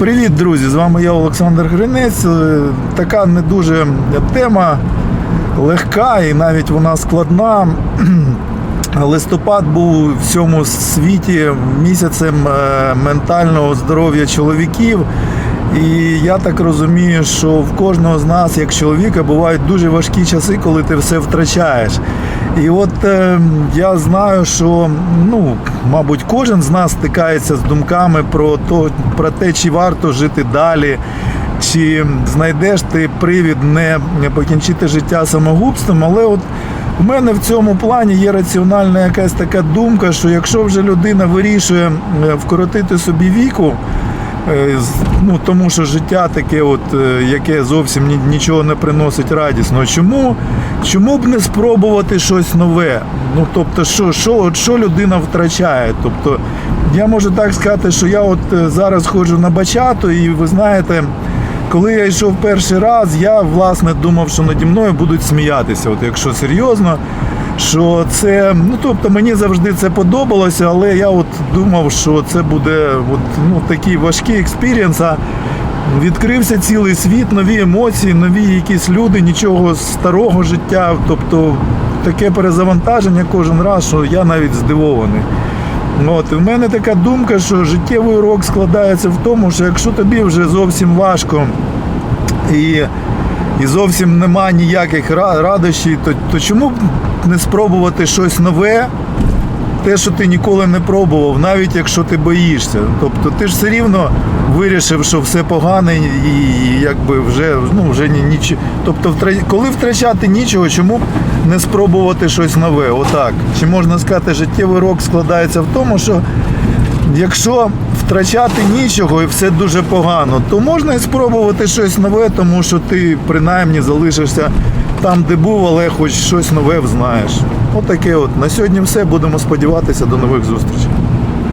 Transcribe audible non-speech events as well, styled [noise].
Привіт, друзі! З вами я Олександр Гринець. Е, Така не дуже тема легка і навіть вона складна. [clears throat] Листопад був в всьому світі місяцем е, ментального здоров'я чоловіків. І я так розумію, що в кожного з нас, як чоловіка, бувають дуже важкі часи, коли ти все втрачаєш. І от е, я знаю, що ну, мабуть, кожен з нас стикається з думками про, то, про те, чи варто жити далі, чи знайдеш ти привід не покінчити життя самогубством, але от у мене в цьому плані є раціональна якась така думка, що якщо вже людина вирішує е, вкоротити собі віку, ну тому що життя таке, от, е, яке зовсім нічого не приносить радісно. Чому, чому б не спробувати щось нове? Ну тобто, що, що, от, що людина втрачає? Тобто, я можу так сказати, що я от е, зараз ходжу на бачату, і ви знаєте. Коли я йшов перший раз, я власне думав, що наді мною будуть сміятися. От якщо серйозно, що це, ну тобто мені завжди це подобалося, але я от думав, що це буде от, ну, такий важкий експірієнс. Відкрився цілий світ, нові емоції, нові якісь люди, нічого старого життя. Тобто таке перезавантаження кожен раз, що я навіть здивований. От, і в мене така думка, що життєвий урок складається в тому, що якщо тобі вже зовсім важко і, і зовсім нема ніяких радощів, то, то чому б не спробувати щось нове, те, що ти ніколи не пробував, навіть якщо ти боїшся. Тобто ти ж все рівно вирішив, що все погане, і, і якби вже ну вже ні, ніч... Тобто, коли втрачати нічого, чому б не спробувати щось нове? Отак. Чи можна сказати, життєвий урок складається в тому, що якщо втрачати нічого і все дуже погано, то можна і спробувати щось нове, тому що ти принаймні залишишся там, де був, але хоч щось нове взнаєш. Отаке от. На сьогодні все. Будемо сподіватися до нових зустрічей.